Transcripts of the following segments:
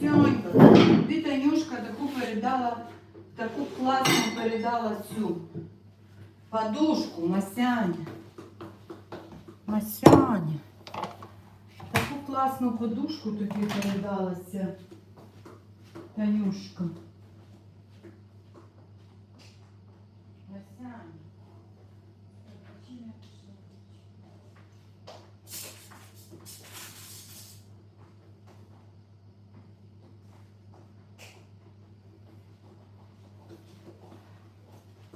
Масянька, ти Танюшка таку передала, таку класну передала цю подушку, Масяня. Масяня. Таку класну подушку тобі передалася. Танюшка. Масяня.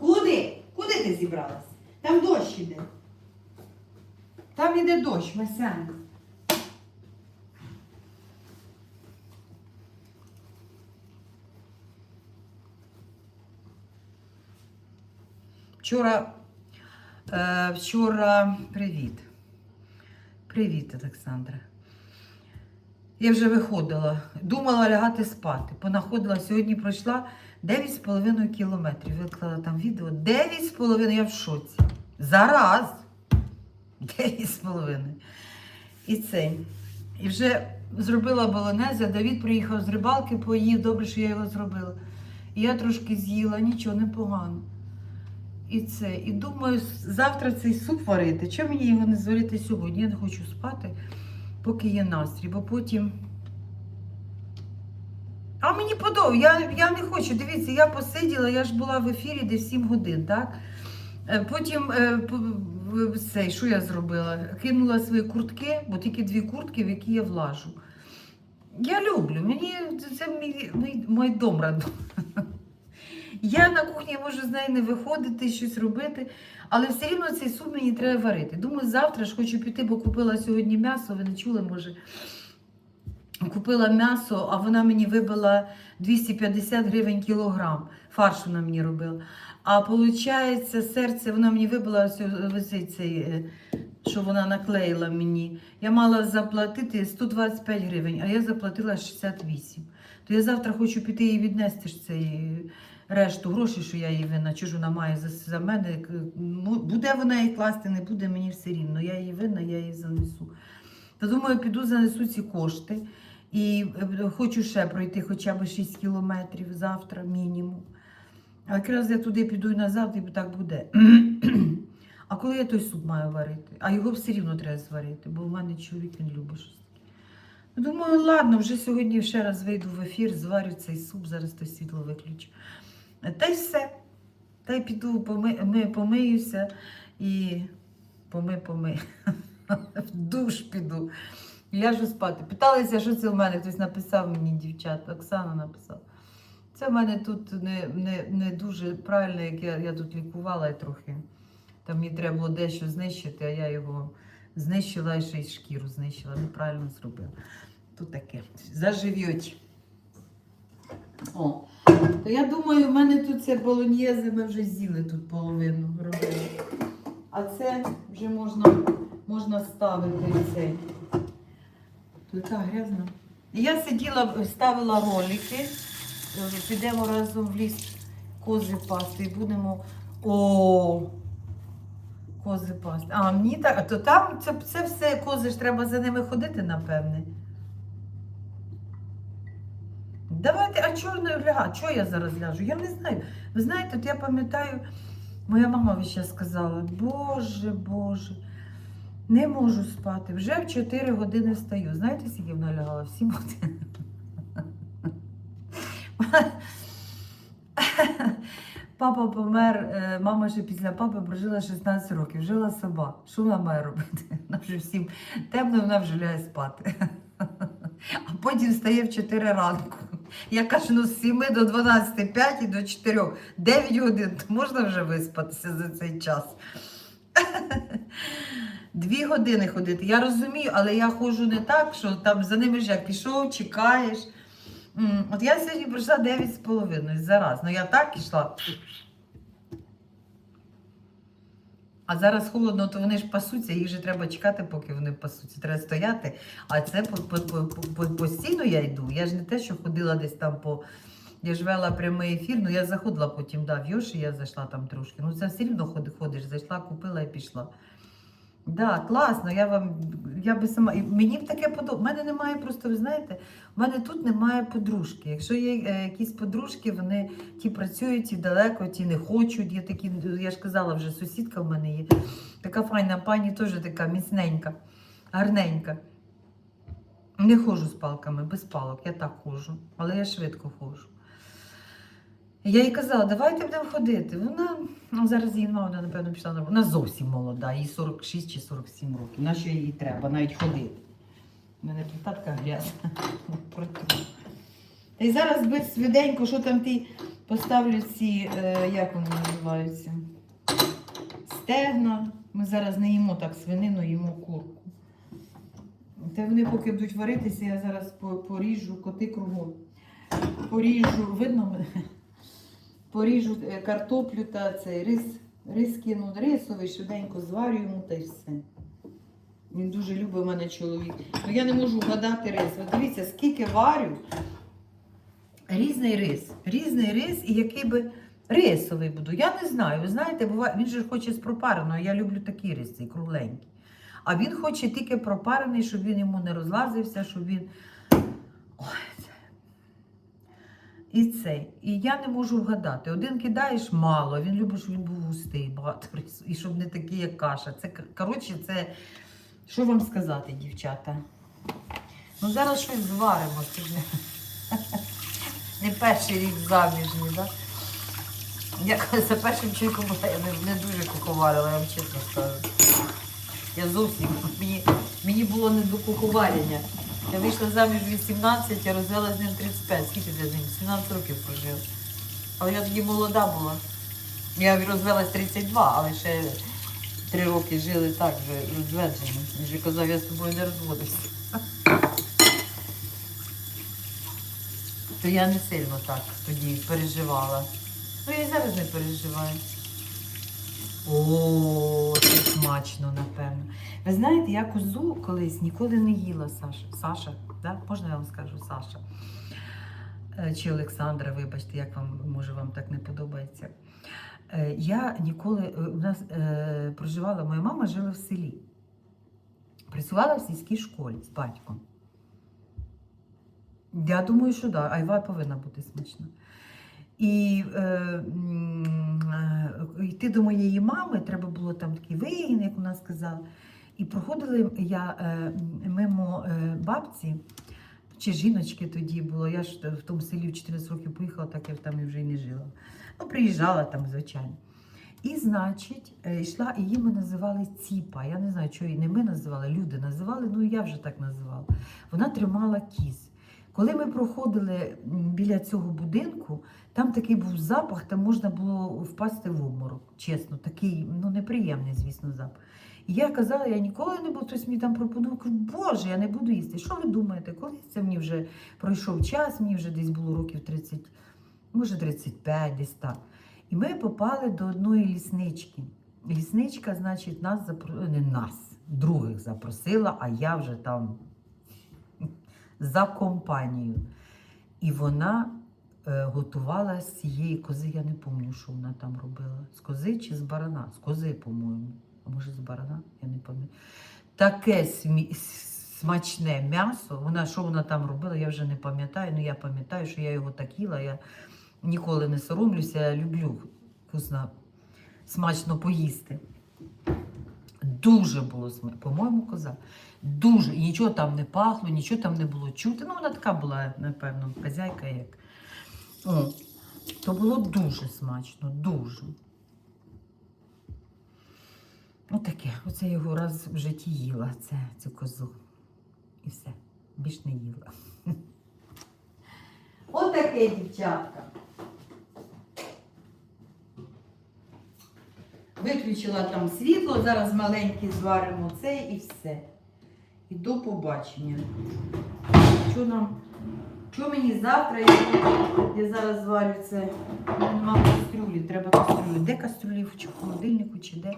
Куди? Ти зібралась? Там дощ іде. Там іде дощ, Масяня. Вчора, е, вчора, привіт. Привіт, Олександра. Я вже виходила, думала лягати спати. Понаходила, сьогодні пройшла 9,5 кілометрів. Виклала там відео. 9,5, я в шоці. Зараз. 9,5. І це. І вже зробила болонеза. Давід приїхав з рибалки, поїв. Добре, що я його зробила. І я трошки з'їла, нічого, непогано. І це. І думаю, завтра цей суп варити. Чому мені його не зварити сьогодні? Я не хочу спати, поки є настрій, бо потім. А мені подобається, я, я не хочу. Дивіться, я посиділа, я ж була в ефірі десь 7 годин, так? Е, Потім е, по- в- цей, що я зробила? Кинула свої куртки, бо тільки дві куртки, в які я влажу. Я люблю, мені це- мій, мій, мій дом. Я на кухні можу з нею не виходити, щось робити, але все рівно цей суп мені треба варити. Думаю, завтра ж хочу піти, бо купила сьогодні м'ясо, ви не чули, може. Купила м'ясо, а вона мені вибила 250 гривень кілограм. Фарш вона мені робила. А виходить, серце вона мені вибила цей, цей, е, що вона наклеїла мені. Я мала заплатити 125 гривень, а я заплатила 68. То я завтра хочу піти і віднести ж цей е, решту грошей, що я їй винна, чи вона має за, за мене. Ну, Буде вона її класти, не буде, мені все рівно. Я її винна, я її занесу. То думаю, піду занесу ці кошти. І е, хочу ще пройти хоча б 6 кілометрів завтра, мінімум. А якраз я туди піду і назад, і так буде. А коли я той суп маю варити? А його все рівно треба зварити, бо в мене чоловік він любить щось. Ну, Думаю, ладно, вже сьогодні ще раз вийду в ефір, зварю цей суп, зараз то світло виключу. Та й все. Та й піду, поми, ми, помиюся і поми-поми. В душ піду. Ляжу спати. Питалися, що це в мене. Хтось написав мені, дівчата. Оксана написала. Це в мене тут не, не, не дуже правильно, як я, я тут лікувала трохи. Там мені треба було дещо знищити, а я його знищила і ще й шкіру знищила. Неправильно зробила. Тут таке. Заживють. О. То я думаю, в мене тут це болоньєзе, ми вже з'їли тут половину робили. А це вже можна, можна ставити цей. Плита грязна. І Я сиділа, ставила ролики. Е, Підемо разом в ліс кози пасти і будемо. О! Кози пасти. А, мені так, то там це, це все кози ж треба за ними ходити, напевне. Давайте, а не ляга? Чого я зараз ляжу? Я не знаю. Ви знаєте, от я пам'ятаю, моя мама час сказала, Боже, Боже, не можу спати. Вже в 4 години встаю. Знаєте, скільки вона лягала? В 7 годин. Папа помер, е, мама ще після папи прожила 16 років, жила сама. Що вона має робити? Вона вже всім темно, вона вже лягає спати. А потім встає в 4 ранку. Я кажу, ну з 7 до 12, 5 і до 4, 9 годин, то можна вже виспатися за цей час. Дві години ходити. Я розумію, але я ходжу не так, що там за ними ж як пішов, чекаєш. От я сьогодні пройшла 9,5 зараз. Ну я так ішла. А зараз холодно, то вони ж пасуться, їх же треба чекати, поки вони пасуться. Треба стояти. А це по, по, по, по, постійно я йду. Я ж не те, що ходила десь там по. Я ж вела прямий ефір, ну я заходила потім, да, в Йоші я зайшла там трошки. Ну це все рівно ходиш, зайшла, купила і пішла. Да, класно, я вам, я би сама. Мені б таке подобається. У мене немає просто, ви знаєте, у мене тут немає подружки. Якщо є е, якісь подружки, вони ті працюють і далеко, ті не хочуть. Є такі, я ж казала, вже сусідка в мене є. Така файна пані, теж така міцненька, гарненька. Не ходжу з палками, без палок, я так ходжу, але я швидко ходжу. Я їй казала, давайте будемо ходити. Вона ну, зараз її нема, вона, напевно, пішла на Вона зовсім молода, їй 46 чи 47 років. На що їй треба навіть ходити? У мене плитатка грязна. Та й зараз би швиденько, що там ти поставлю ці, е, як вони називаються? Стегна. Ми зараз не їмо так свинину, їмо курку. Та вони поки будуть варитися, я зараз поріжу коти кругом. Поріжу, видно мене? Поріжу е, картоплю та цей рис. Рис кину рисовий, швиденько зварю йому та й все. Він дуже любить мене чоловік. Ну я не можу вгадати рис. От дивіться, скільки варю. Різний рис. Різний рис і який би рисовий буду. Я не знаю. Ви знаєте, буває, він же хоче з пропареного. Я люблю такий рис, цей кругленький. А він хоче тільки пропарений, щоб він йому не розлазився, щоб він. Ой. І цей. І я не можу вгадати. Один кидаєш мало, він любить, щоб він був густий, багато рису, і щоб не такий, як каша. Це коротше, це. Що вам сказати, дівчата? Ну зараз щось зваримо. Не перший рік заміжні, так? Я за першим чоловіком була, я не, не дуже куховарила, я вам чесно скажу. Я зовсім мені, мені було не до куховарення. Я вийшла заміж 18, я розвела з ним 35. Скільки я з ним? 17 років прожила. Але я тоді молода була. Я розвелась 32, але ще 3 роки жили так, вже розведжені. Він вже казав, я з тобою не розводився. То я не сильно так тоді переживала. Ну я і зараз не переживаю. О, це смачно, напевно. Ви знаєте, я козу колись ніколи не їла, Саша. Саша, да? можна я вам скажу Саша? Е, Чи Олександра, вибачте, як вам, може, вам так не подобається. Е, Я ніколи, е, у нас е, проживала, моя мама жила в селі. Працювала в сільській школі з батьком. Я думаю, що так, да, айва повинна бути смачна. І е, е, йти до моєї мами, треба було там такий вигін, як вона сказала. І проходили я е, мимо е, бабці, чи жіночки тоді було. Я ж в тому селі в 14 років поїхала, так я там і вже й не жила. Ну, приїжджала там, звичайно. І, значить, е, йшла, її ми називали Ціпа. Я не знаю, чого її не ми називали, люди називали, ну я вже так називала. Вона тримала кіз. Коли ми проходили біля цього будинку, там такий був запах, там можна було впасти в обморок. Чесно, такий ну неприємний, звісно, запах. І я казала, я ніколи не буду, хтось мені там пропонував, Боже, я не буду їсти. Що ви думаєте? Колись це мені вже пройшов час, мені вже десь було років 30, може 35, десь так. І ми попали до одної ліснички. Лісничка, значить, нас запро... не нас, других запросила, а я вже там за компанію. І вона е, готувала з цієї кози, я не пам'ятаю, що вона там робила. З кози чи з барана? З кози, по-моєму. А може з барана? Я не пам'ятаю. Таке смі... смачне м'ясо. Вона, що вона там робила, я вже не пам'ятаю. Ну я пам'ятаю, що я його так їла. Я ніколи не соромлюся, я люблю вкусно, смачно поїсти. Дуже було смачно. По-моєму, коза. Дуже. І нічого там не пахло, нічого там не було чути. Ну, вона така була, напевно, хазяйка як. О, то було дуже смачно, дуже. Отаке. Оце я його раз в житті їла, це, цю козу. І все. Більш не їла. Отаке, дівчатка. Виключила там світло, зараз маленький зваримо це і все. І до побачення. Що нам? Що мені завтра, я, зараз зварю це? Нема кастрюлі, треба кастрюлю. Де кастрюлі? В холодильнику, чи де?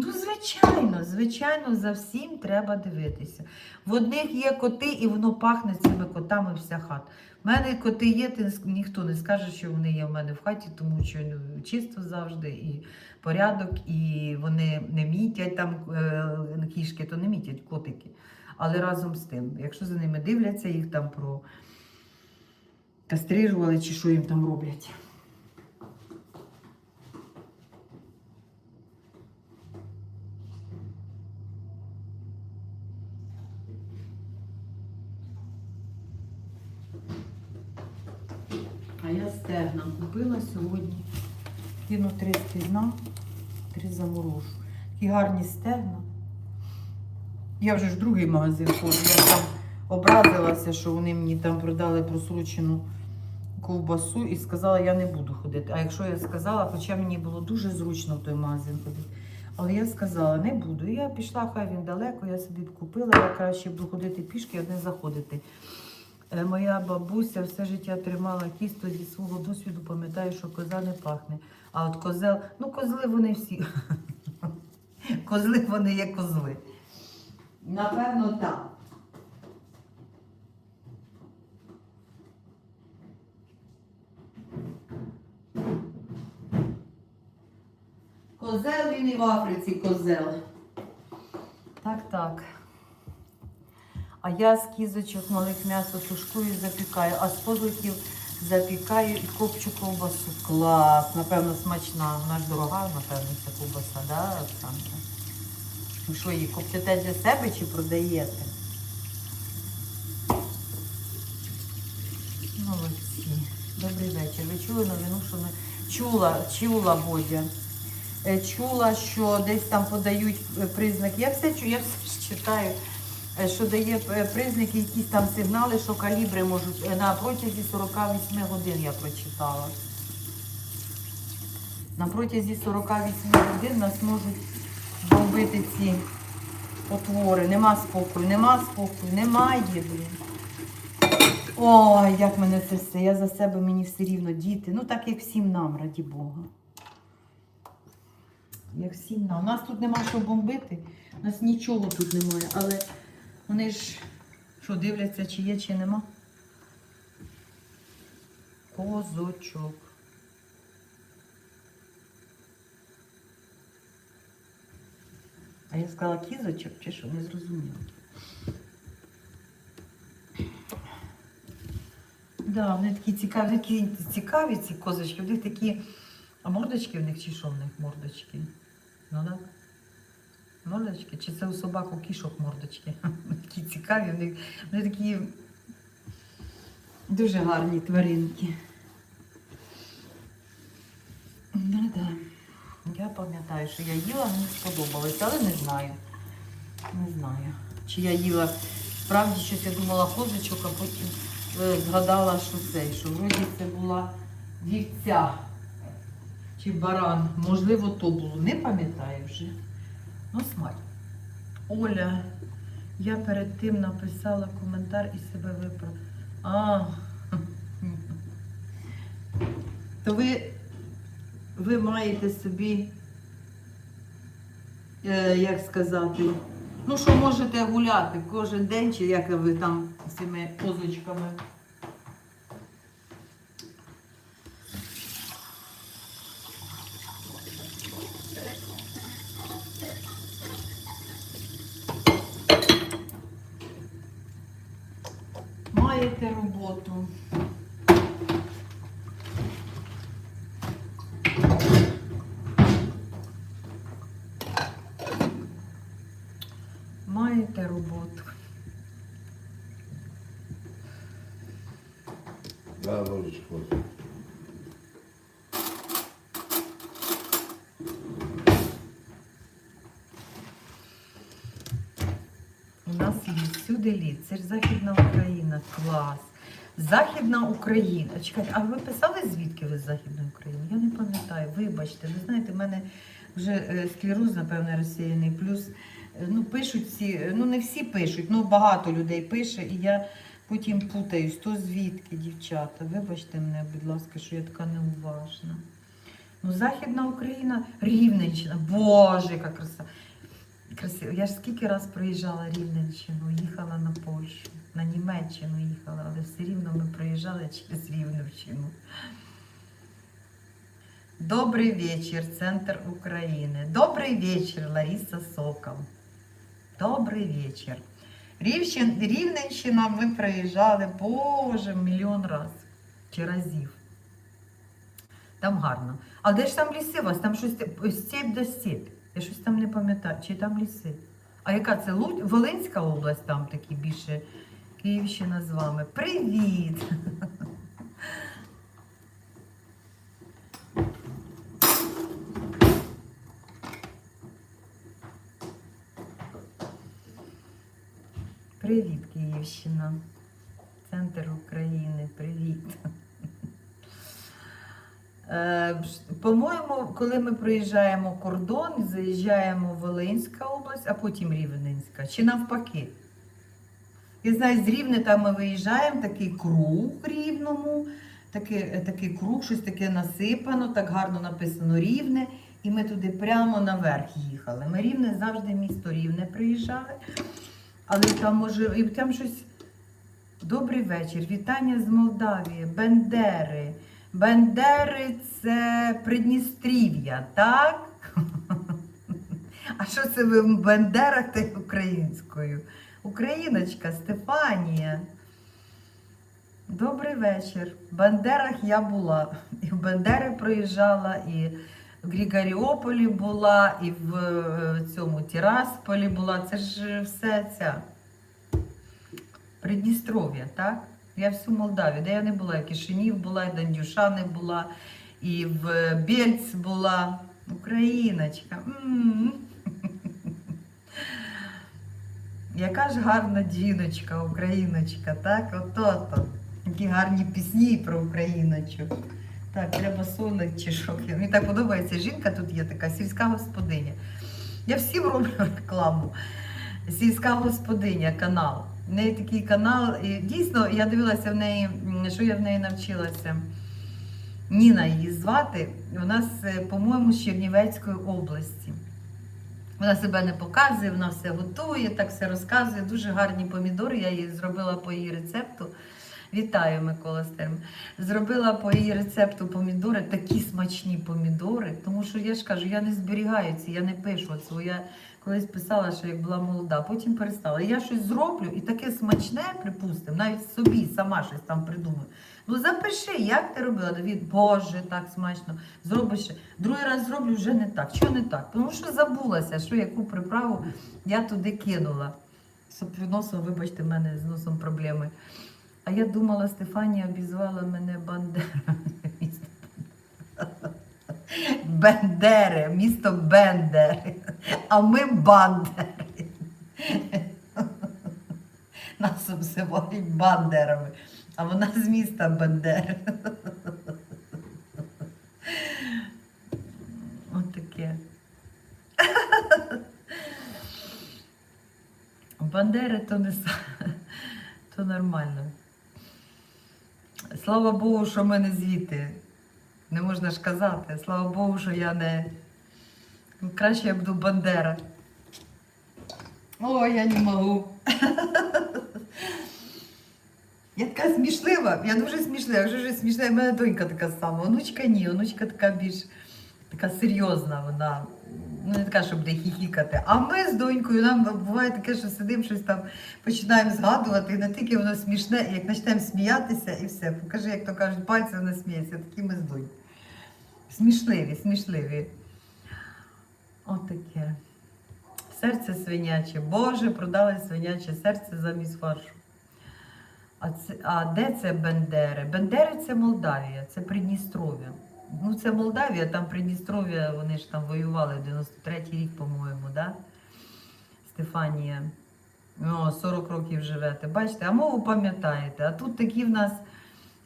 Ну, звичайно, звичайно, за всім треба дивитися. В одних є коти, і воно пахне цими котами вся хата. У мене коти є, ти ніхто не скаже, що вони є в мене в хаті, тому що ну, чисто завжди і порядок, і вони не мітять там е, кішки, то не мітять котики. Але разом з тим, якщо за ними дивляться, їх там про кастрирували чи що їм там роблять. А я стегна купила сьогодні. Кину три заморожу. Такі гарні стегна. Я вже ж другий магазин ходжу. Я там образилася, що вони мені там продали просрочену ковбасу і сказала, я не буду ходити. А якщо я сказала, хоча мені було дуже зручно в той магазин ходити. Але я сказала, не буду. Я пішла, хай він далеко, я собі купила, я краще буду ходити пішки, а не заходити. Е, Моя бабуся все життя тримала кісто зі свого досвіду, пам'ятаю, що коза не пахне. А от козел, ну козли вони всі. Козли вони є козли. Напевно, так. Козел він і в Африці козел. Так, так. А я з кізочок малих м'ясо тушкую і запікаю, а з козликів запікаю і копчу ковбасу. Клас, напевно, смачна. Вона ж дорога, напевно, ця ковбаса, да, Оксанка? Ви що, її коптите для себе чи продаєте? Молодці. Добрий вечір. Ви чули новину, що ми чула, чула Бодя. Е, Чула, що десь там подають е, признаки. Я все чую, я все читаю, що дає е, признаки, якісь там сигнали, що калібри можуть е, на протязі 48 годин я прочитала. На протязі 48 годин нас можуть бомбити ці потвори. Нема спокою, нема спокою, немає. Ой, як мене це все. Я за себе мені все рівно діти. Ну так як всім нам, раді Бога. Як всім нам. У нас тут нема що бомбити, у нас нічого тут немає, але вони ж що дивляться, чи є, чи нема. Козочок. А я сказала кізочок, чи що не зрозуміла. Да, вони такі цікаві, такі цікаві ці козочки, в них такі. А мордочки в них чи що в них мордочки? Ну так. Мордочки? Чи це у собак у кішок мордочки? Такі цікаві, в них вони такі дуже гарні тваринки. Да-да. Я пам'ятаю, що я їла, мені сподобалось, але не знаю. Не знаю. Чи я їла справді щось я думала козочок, а потім е, згадала, що це, що вроді це була вівця чи баран. Можливо, то було. Не пам'ятаю вже. Ну, смаль. Оля, я перед тим написала коментар і себе виправ. А. То ви, ви маєте собі, е, як сказати, ну що можете гуляти кожен день, чи як ви там з цими козочками. Маєте роботу. Маєте роботу. Да, ложечку. У нас є всюди ж Західна Україна. Клас. Західна Україна. Чекайте, а ви писали звідки ви з Західної України? Я не пам'ятаю. Вибачте, ви знаєте, в мене вже е, склероз, напевне, розсіяний. Плюс е, ну, пишуть всі, е, ну не всі пишуть, ну багато людей пише, і я потім путаюсь. То звідки, дівчата? Вибачте мене, будь ласка, що я така неуважна. Ну, Західна Україна, Рівненщина. Боже, яка краса. Красиво. Я ж скільки раз проїжджала Рівненщину, їхала на Польщу, на Німеччину їхала, але все рівно ми проїжджали через Рівненщину. Добрий вечір, центр України. Добрий вечір, Лариса Сокол. Добрий вечір. Рівщин, Рівненщина ми проїжджали, боже, мільйон раз чи разів. Там гарно. А де ж там ліси у вас? Там щось те- степь до степь. Я щось там не пам'ятаю. Чи там ліси? А яка це Лу... Волинська область, там такі більше Київщина з вами. Привіт! Привіт, Київщина. Центр України. Привіт. Е, По-моєму, коли ми проїжджаємо кордон, заїжджаємо в Волинська область, а потім Рівненська. Чи навпаки? Я знаю, з Рівне там ми виїжджаємо, такий круг рівному, такий, такий круг, щось таке насипано, так гарно написано Рівне. І ми туди прямо наверх їхали. Ми рівне завжди місто Рівне приїжджали. Але там може, і там щось. Добрий вечір. Вітання з Молдавії, Бендери. Бендери це Придністрів'я, так? А що це ви в Бендерах та українською? Україночка Стефанія. Добрий вечір. В Бендерах я була. І в Бендери проїжджала, і в Григоріополі була, і в е, цьому Тірасполі була. Це ж все ця. Придністров'я, так? Я всю Молдавію, де я не була, і Кишинів була, і Дандюшани була, і в Бельц була. Україночка. Яка ж гарна жіночка, україночка, так? Ото-то. Які гарні пісні про україночок. Так, треба солить чи. Мені так подобається жінка, тут є така сільська господиня. Я всім роблю рекламу. Сільська господиня канал. В неї такий канал. І дійсно, я дивилася в неї, що я в неї навчилася. Ніна її звати. Вона, е, по-моєму, з Чернівецької області. Вона себе не показує, вона все готує, так все розказує. Дуже гарні помідори. Я її зробила по її рецепту. Вітаю, Микола Стерм. Зробила по її рецепту помідори, такі смачні помідори. Тому що я ж кажу, я не зберігаю ці, я не пишу. От своя колись писала, що як була молода, потім перестала. Я щось зроблю і таке смачне, припустимо, навіть собі сама щось там придумаю. Ну запиши, як ти робила. Давід, Боже, так смачно. Зробиш. Другий раз зроблю вже не так. Що не так? Тому що забулася, що яку приправу я туди кинула. З носом, вибачте, в мене з носом проблеми. А я думала, Стефанія обізвала мене Бандера. Бендери, місто Бендери. А ми бандери. Нас обзивають бандерами, а вона з міста Бендери. От таке. Бандери то не то нормально. Слава Богу, що ми не звідти. Не можна ж казати. Слава Богу, що я не. Ну, Краще я буду Бандера. Ой, я не можу. Я така смішлива, я дуже смішлива, я дуже смішна. У мене донька така сама. Онучка ні, онучка така більш така серйозна вона. Ну, не така, щоб де хіхікати. А ми з донькою, нам буває таке, що сидимо, щось там починаємо згадувати, і не тільки воно смішне, як почнемо сміятися і все. Покажи, як то кажуть, пальці вона сміється, такі ми з донькою. Смішливі, смішливі. Отаке. Серце свиняче. Боже, продали свиняче серце замість фаршу. А, це, а де це Бендери? Бендери це Молдавія, це Придністров'я. Ну, це Молдавія, там Придністров'я, вони ж там воювали 93-й рік, по-моєму, да? Стефанія. О, 40 років живете. Бачите, а мову пам'ятаєте. А тут такі в нас.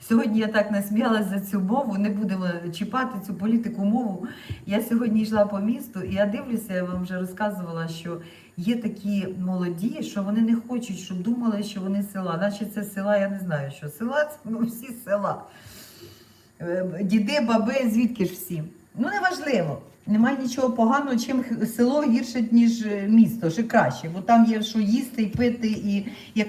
Сьогодні я так насміялась за цю мову, не будемо чіпати цю політику мову. Я сьогодні йшла по місту, і я дивлюся, я вам вже розказувала, що є такі молоді, що вони не хочуть, щоб думали, що вони села. Наче це села, я не знаю, що села це ну, всі села. Е, Діди, баби, звідки ж всі? Ну, неважливо. Немає нічого поганого, чим село гірше, ніж е, місто, ще краще, бо там є що їсти і пити, і як